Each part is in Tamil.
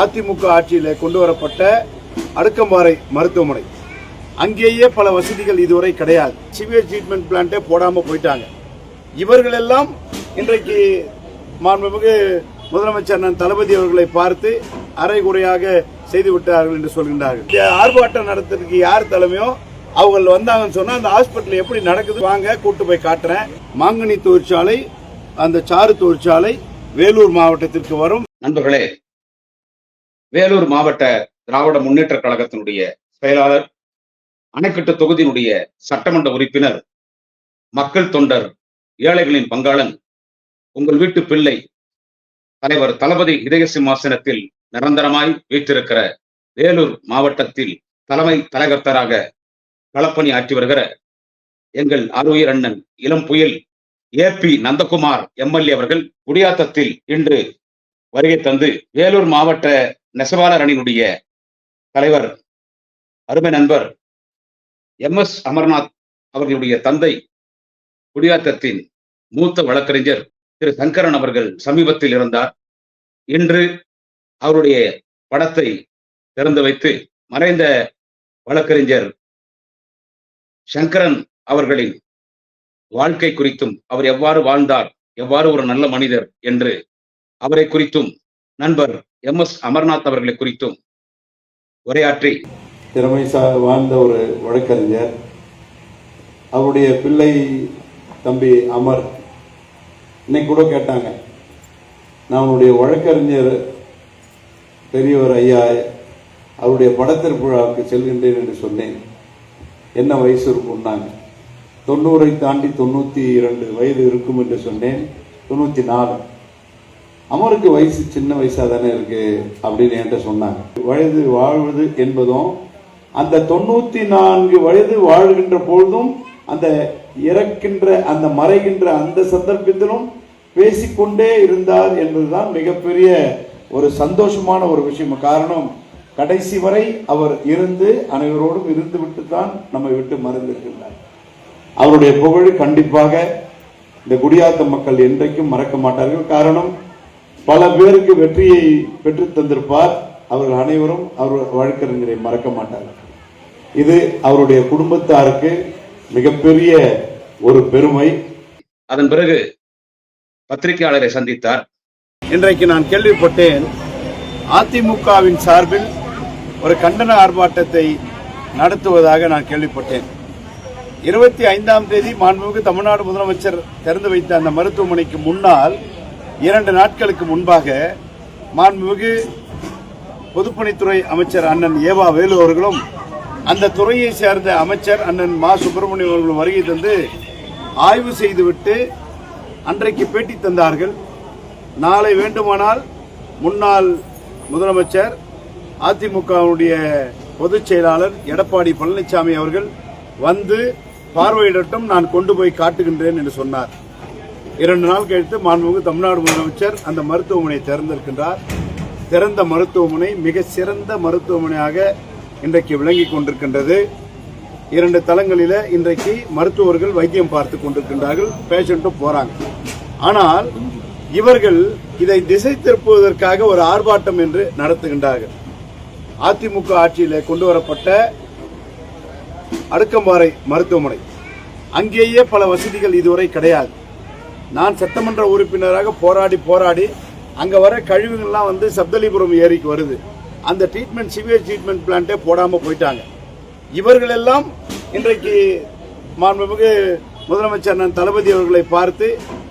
அதிமுக ஆட்சியில் கொண்டு வரப்பட்ட அடுக்கம்பாறை மருத்துவமனை. அங்கேயே பல வசதிகள் இதுவரை கிடையாது. சிவியர் ட்ரீட்மெண்ட் பிளான்ட்டே போடாம போயிட்டாங்க. இவர்கள் எல்லாம் இன்றைக்கு மாண்புமிகு முதலமைச்சர் அண்ணன் தளபதி அவர்களை பார்த்து அரைகுறையாக செய்து விட்டார்கள் என்று சொல்கின்றார்கள். இந்த ஆர்ப்பாட்டம் நடத்துறதுக்கு யார் தலைமையோ அவங்க வந்தாங்கன்னு சொன்னா அந்த ஹாஸ்பிட்டல் எப்படி நடக்குது? வாங்க கூட்டு போய் காட்டுறேன். மாங்கனி தொழிற்சாலை அந்த சாறு தொழிற்சாலை வேலூர் மாவட்டத்திற்கு வரும். நண்பர்களே வேலூர் மாவட்ட திராவிட முன்னேற்ற கழகத்தினுடைய செயலாளர் அணைக்கட்டு தொகுதியினுடைய சட்டமன்ற உறுப்பினர் மக்கள் தொண்டர் ஏழைகளின் பங்காளன் உங்கள் வீட்டு பிள்ளை தலைவர் தளபதி இதய சிம்மாசனத்தில் நிரந்தரமாய் வீற்றிருக்கிற வேலூர் மாவட்டத்தில் தலைமை தலைகர்த்தராக களப்பணி ஆற்றி வருகிற எங்கள் அருயிர் அண்ணன் இளம் புயல் ஏ பி நந்தகுமார் எம்எல்ஏ அவர்கள் குடியாத்தத்தில் இன்று வருகை தந்து வேலூர் மாவட்ட நெசவாளர் அணியினுடைய தலைவர் அருமை நண்பர் எம் எஸ் அமர்நாத் அவர்களுடைய தந்தை குடியாத்தத்தின் மூத்த வழக்கறிஞர் திரு சங்கரன் அவர்கள் சமீபத்தில் இருந்தார் இன்று அவருடைய படத்தை திறந்து வைத்து மறைந்த வழக்கறிஞர் சங்கரன் அவர்களின் வாழ்க்கை குறித்தும் அவர் எவ்வாறு வாழ்ந்தார் எவ்வாறு ஒரு நல்ல மனிதர் என்று அவரை குறித்தும் நண்பர் எம் எஸ் அமர்நாத் அவர்களை குறித்தும் உரையாற்றி. திறமை வாழ்ந்த ஒரு வழக்கறிஞர். அவருடைய பிள்ளை தம்பி அமர். இன்னைக்கு கூட கேட்டாங்க. நான் அவனுடைய வழக்கறிஞர் பெரியவர் ஐயா அவருடைய படத்திருப்புழாவுக்கு செல்கின்றேன் என்று சொன்னேன். என்ன வயசு இருக்கும்னாங்க தொண்ணூறை தாண்டி தொண்ணூற்றி இரண்டு வயது இருக்கும் என்று சொன்னேன். தொண்ணூற்றி நாலு. அமருக்கு வயசு சின்ன வயசாக தானே இருக்கு அப்படின்னு என்கிட்ட சொன்னாங்க. வயது வாழ்வது என்பதும் அந்த தொண்ணூத்தி நான்கு வயது வாழ்கின்ற பொழுதும் அந்த இறக்கின்ற அந்த மறைகின்ற அந்த சந்தர்ப்பத்திலும் பேசிக்கொண்டே இருந்தார் என்பதுதான் மிகப்பெரிய ஒரு சந்தோஷமான ஒரு விஷயம். காரணம் கடைசி வரை அவர் இருந்து அனைவரோடும் இருந்து விட்டு தான் நம்மை விட்டு மறந்திருக்கின்றார். அவருடைய புகழ் கண்டிப்பாக இந்த குடியாத்த மக்கள் என்றைக்கும் மறக்க மாட்டார்கள். காரணம் பல பேருக்கு வெற்றியை பெற்று தந்திருப்பார். அவர்கள் அனைவரும் அவர் வழக்கறிஞரை மறக்க மாட்டார்கள். இது அவருடைய குடும்பத்தாருக்கு மிகப்பெரிய ஒரு பெருமை. அதன் பிறகு பத்திரிகையாளரை சந்தித்தார். இன்றைக்கு நான் கேள்விப்பட்டேன் அதிமுகவின் சார்பில் ஒரு கண்டன ஆர்ப்பாட்டத்தை நடத்துவதாக நான் கேள்விப்பட்டேன். இருபத்தி ஐந்தாம் தேதி மாண்புமிகு தமிழ்நாடு முதலமைச்சர் திறந்து வைத்த அந்த மருத்துவமனைக்கு முன்னால் இரண்டு நாட்களுக்கு முன்பாக மாண்புமிகு பொதுப்பணித்துறை அமைச்சர் அண்ணன் ஏவா வேலு அவர்களும் அந்த துறையை சேர்ந்த அமைச்சர் அண்ணன் மா சுப்பிரமணியம் அவர்களும் வருகை தந்து ஆய்வு செய்துவிட்டு அன்றைக்கு பேட்டி தந்தார்கள். நாளை வேண்டுமானால் முன்னாள் முதலமைச்சர் அதிமுகவுடைய பொதுச் செயலாளர் எடப்பாடி பழனிசாமி அவர்கள் வந்து பார்வையிடட்டும் நான் கொண்டு போய் காட்டுகின்றேன் என்று சொன்னார். இரண்டு நாள் கழித்து மாண்புமிகு தமிழ்நாடு முதலமைச்சர் அந்த மருத்துவமனையை திறந்திருக்கின்றார். திறந்த மருத்துவமனை மிக சிறந்த மருத்துவமனையாக இன்றைக்கு விளங்கிக் கொண்டிருக்கின்றது. இரண்டு தளங்களில் இன்றைக்கு மருத்துவர்கள் வைத்தியம் பார்த்து கொண்டிருக்கின்றார்கள் பேஷண்ட்டும் போறாங்க. ஆனால் இவர்கள் இதை திசை திருப்புவதற்காக ஒரு ஆர்ப்பாட்டம் என்று நடத்துகின்றார்கள். அதிமுக ஆட்சியில் கொண்டு வரப்பட்ட அடுக்கம்பாறை மருத்துவமனை. அங்கேயே பல வசதிகள் இதுவரை கிடையாது. நான் சட்டமன்ற உறுப்பினராக போராடி போராடி அங்கே வர கழிவுகள்லாம் வந்து சப்தலிபுரம் ஏரிக்கு வருது. அந்த ட்ரீட்மெண்ட் சிவியர் ட்ரீட்மெண்ட் பிளான்ட்டே போடாமல் போயிட்டாங்க. இவர்கள் எல்லாம் இன்றைக்கு மாண்புமிகு முதலமைச்சர் நான் தளபதி அவர்களை பார்த்து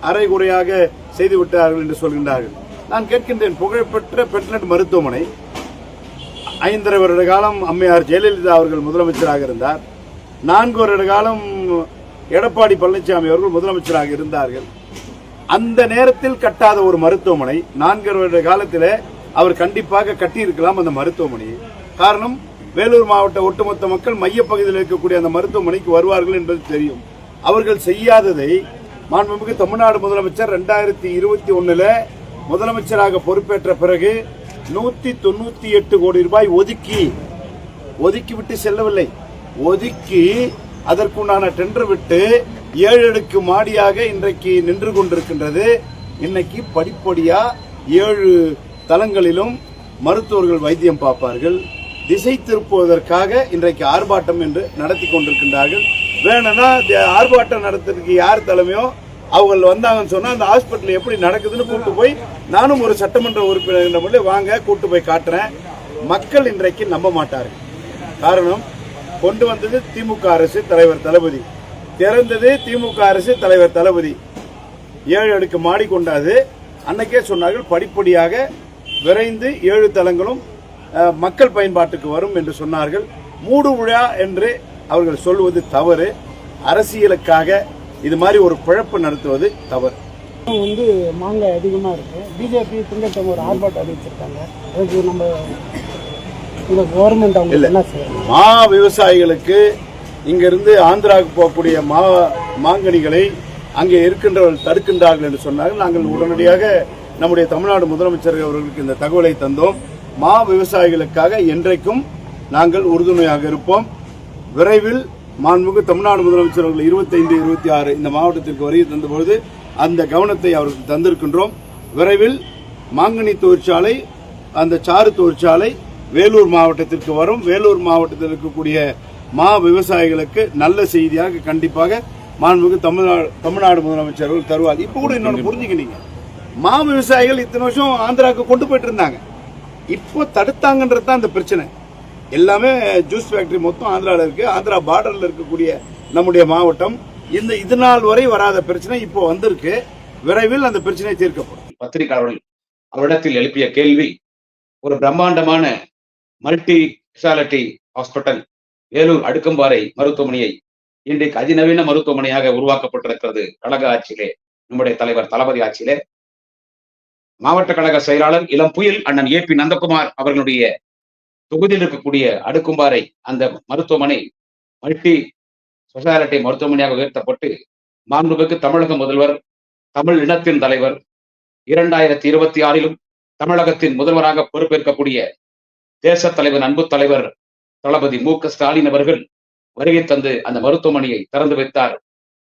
அரைகுறையாக செய்து விட்டார்கள் என்று சொல்கின்றார்கள். நான் கேட்கின்றேன் புகழ்பெற்ற பெட்னட் மருத்துவமனை ஐந்தரை வருட காலம் அம்மையார் ஜெயலலிதா அவர்கள் முதலமைச்சராக இருந்தார். நான்கு வருட காலம் எடப்பாடி பழனிசாமி அவர்கள் முதலமைச்சராக இருந்தார்கள். அந்த நேரத்தில் கட்டாத ஒரு மருத்துவமனை நான்கு வருட காலத்தில் அவர் கண்டிப்பாக கட்டியிருக்கலாம் அந்த மருத்துவமனையை காரணம் வேலூர் மாவட்ட ஒட்டுமொத்த மக்கள் மையப்பகுதியில் இருக்கக்கூடிய அந்த மருத்துவமனைக்கு வருவார்கள் என்பது தெரியும். அவர்கள் செய்யாததை மாண்புமிகு தமிழ்நாடு முதலமைச்சர் ரெண்டாயிரத்தி இருபத்தி ஒன்னுல முதலமைச்சராக பொறுப்பேற்ற பிறகு நூத்தி தொண்ணூத்தி எட்டு கோடி ரூபாய் ஒதுக்கி ஒதுக்கி விட்டு செல்லவில்லை. ஒதுக்கி அதற்குண்டான டெண்டர் விட்டு ஏழு அடுக்கு மாடியாக இன்றைக்கு நின்று கொண்டிருக்கின்றது. இன்னைக்கு படிப்படியா ஏழு தளங்களிலும் மருத்துவர்கள் வைத்தியம் பார்ப்பார்கள். திசை திருப்புவதற்காக இன்றைக்கு ஆர்ப்பாட்டம் என்று நடத்தி கொண்டிருக்கின்றார்கள். வேணும்னா ஆர்ப்பாட்டம் நடத்துறதுக்கு யார் தலைமையோ அவங்க வந்தாங்கன்னு சொன்னா அந்த ஹாஸ்பிட்டல் எப்படி நடக்குதுன்னு கூட்டு போய் நானும் ஒரு சட்டமன்ற உறுப்பினர் என்ற முறையில் வாங்க கூட்டு போய் காட்டுறேன். மக்கள் இன்றைக்கு நம்ப மாட்டார்கள். காரணம் கொண்டு வந்தது திமுக அரசு தலைவர் தளபதி. திறந்தது திமுக அரசு தலைவர் தளபதி. ஏழு அடுக்கு மாடி கொண்டாது. அன்னைக்கே சொன்னார்கள் படிப்படியாக விரைந்து ஏழு தளங்களும் அஹ், மக்கள் பயன்பாட்டுக்கு வரும் என்று சொன்னார்கள். மூடு விழா என்று அவர்கள் சொல்வது தவறு. அரசியலுக்காக இது மாதிரி ஒரு பிழப்பு நடத்துவது தவறு. வந்து மாங்காய் அதிகமாக இருக்கு. பிஜேபி திங்கட்கிழமை ஒரு ஆர்ப்பாட்டம் அறிவிச்சிருக்காங்க. அதுக்கு நம்ம இந்த கவர்மெண்ட் அவங்க என்ன செய்யணும்? மா விவசாயிகளுக்கு இங்கிருந்து ஆந்திராவுக்கு போகக்கூடிய மா மாங்கனிகளை அங்கே இருக்கின்றவர்கள் தடுக்கின்றார்கள் என்று சொன்னார்கள். நாங்கள் உடனடியாக நம்முடைய தமிழ்நாடு முதலமைச்சர் அவர்களுக்கு இந்த தகவலை தந்தோம். மா விவசாயிகளுக்காக என்றைக்கும் நாங்கள் உறுதுணையாக இருப்போம். விரைவில் மாண்புமிகு தமிழ்நாடு முதலமைச்சர் அவர்கள் இருபத்தைந்து இருபத்தி ஆறு இந்த மாவட்டத்திற்கு வருகை தந்தபொழுது அந்த கவனத்தை அவருக்கு தந்திருக்கின்றோம். விரைவில் மாங்கனி தொழிற்சாலை அந்த சாறு தொழிற்சாலை வேலூர் மாவட்டத்திற்கு வரும். வேலூர் மாவட்டத்தில் இருக்கக்கூடிய மா விவசாயிகளுக்கு நல்ல செய்தியாக கண்டிப்பாக மாண்புமிகு தமிழ்நாடு தமிழ்நாடு முதலமைச்சர் அவர்கள் தருவார். இப்போ கூட இன்னொன்று புரிஞ்சுக்கினீங்க மா விவசாயிகள் இத்தனை வருஷம் ஆந்திராவுக்கு கொண்டு போயிட்டு இருந்தாங்க. இப்போ தடுத்தாங்கன்றது தான் இந்த பிரச்சனை. எல்லாமே ஜூஸ் ஃபேக்டரி மொத்தம் ஆந்திராவில் இருக்கு. ஆந்திரா பார்டர்ல இருக்கக்கூடிய நம்முடைய மாவட்டம். இந்த இது நாள் வரை வராத பிரச்சனை இப்போ வந்திருக்கு. விரைவில் அந்த பிரச்சனை தீர்க்கப்படும். பத்திரிகையாளர்கள் அவரிடத்தில் எழுப்பிய கேள்வி ஒரு பிரம்மாண்டமான multi speciality hospital Vellore Adukkamparai மருத்துவமனையை இன்றைக்கு அதிநவீன மருத்துவமனையாக உருவாக்கப்பட்டிருக்கிறது கழக ஆட்சியிலே நம்முடைய தலைவர் தளபதி ஆட்சியிலே. மாவட்ட கழக செயலாளர் இளம் புயல் அண்ணன் ஏ பி நந்தகுமார் அவர்களுடைய தொகுதியில் இருக்கக்கூடிய அடுக்கும்பாறை அந்த மருத்துவமனை மல்டி ஸ்பெஷாலிட்டி மருத்துவமனையாக உயர்த்தப்பட்டு மாண்புமிகு தமிழக முதல்வர் தமிழ் இனத்தின் தலைவர் இரண்டாயிரத்தி இருபத்தி ஆறிலும் தமிழகத்தின் முதல்வராக பொறுப்பேற்கக்கூடிய தேச தலைவர் அன்பு தலைவர் தளபதி மு க ஸ்டாலின் அவர்கள் வருகை தந்து அந்த மருத்துவமனையை திறந்து வைத்தார்.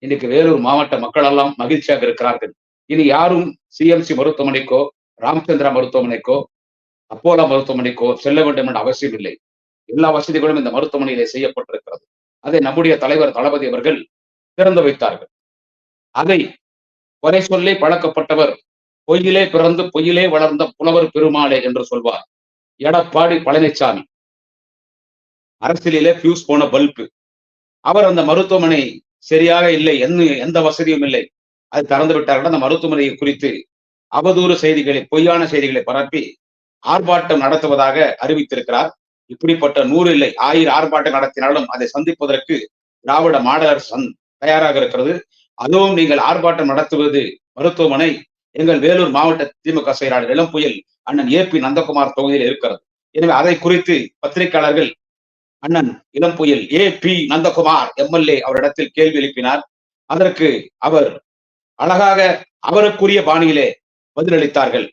இன்னைக்கு வேலூர் மாவட்ட மக்கள் எல்லாம் மகிழ்ச்சியாக இருக்கிறார்கள். இனி யாரும் சிஎம்சி மருத்துவமனைக்கோ ராமச்சந்திரா மருத்துவமனைக்கோ அப்போலா மருத்துவமனைக்கோ செல்ல வேண்டும் என்ற அவசியம் இல்லை. எல்லா வசதிகளும் இந்த மருத்துவமனையிலே செய்யப்பட்டிருக்கிறது. அதை நம்முடைய தலைவர் தளபதி அவர்கள் திறந்து வைத்தார்கள். அதை கொலை சொல்லி பழக்கப்பட்டவர் பொய்யிலே பிறந்து பொய்யிலே வளர்ந்த புலவர் பெருமாளே என்று சொல்வார். எடப்பாடி பழனிசாமி அரசியலிலே பியூஸ் போன பல்பு. அவர் அந்த மருத்துவமனை சரியாக இல்லை என்ன எந்த வசதியும் இல்லை. அது திறந்து விட்டார்கள் அந்த மருத்துவமனையை குறித்து அவதூறு செய்திகளை பொய்யான செய்திகளை பரப்பி ஆர்ப்பாட்டம் நடத்துவதாக அறிவித்திருக்கிறார். இப்படிப்பட்ட நூறு இல்லை ஆயிரம் ஆர்ப்பாட்டம் நடத்தினாலும் அதை சந்திப்பதற்கு திராவிட மாடலர் சந் தயாராக இருக்கிறது. அதுவும் நீங்கள் ஆர்ப்பாட்டம் நடத்துவது மருத்துவமனை. எங்கள் வேலூர் மாவட்ட திமுக செயலாளர் இளம்புயல் அண்ணன் ஏ பி நந்தகுமார் தொகுதியில் இருக்கிறது. எனவே அதை குறித்து பத்திரிகையாளர்கள் அண்ணன் இளம் புயல் ஏ பி நந்தகுமார் எம்எல்ஏ அவரிடத்தில் கேள்வி எழுப்பினார். அதற்கு அவர் அழகாக அவருக்குரிய பாணியிலே பதிலளித்தார்கள்.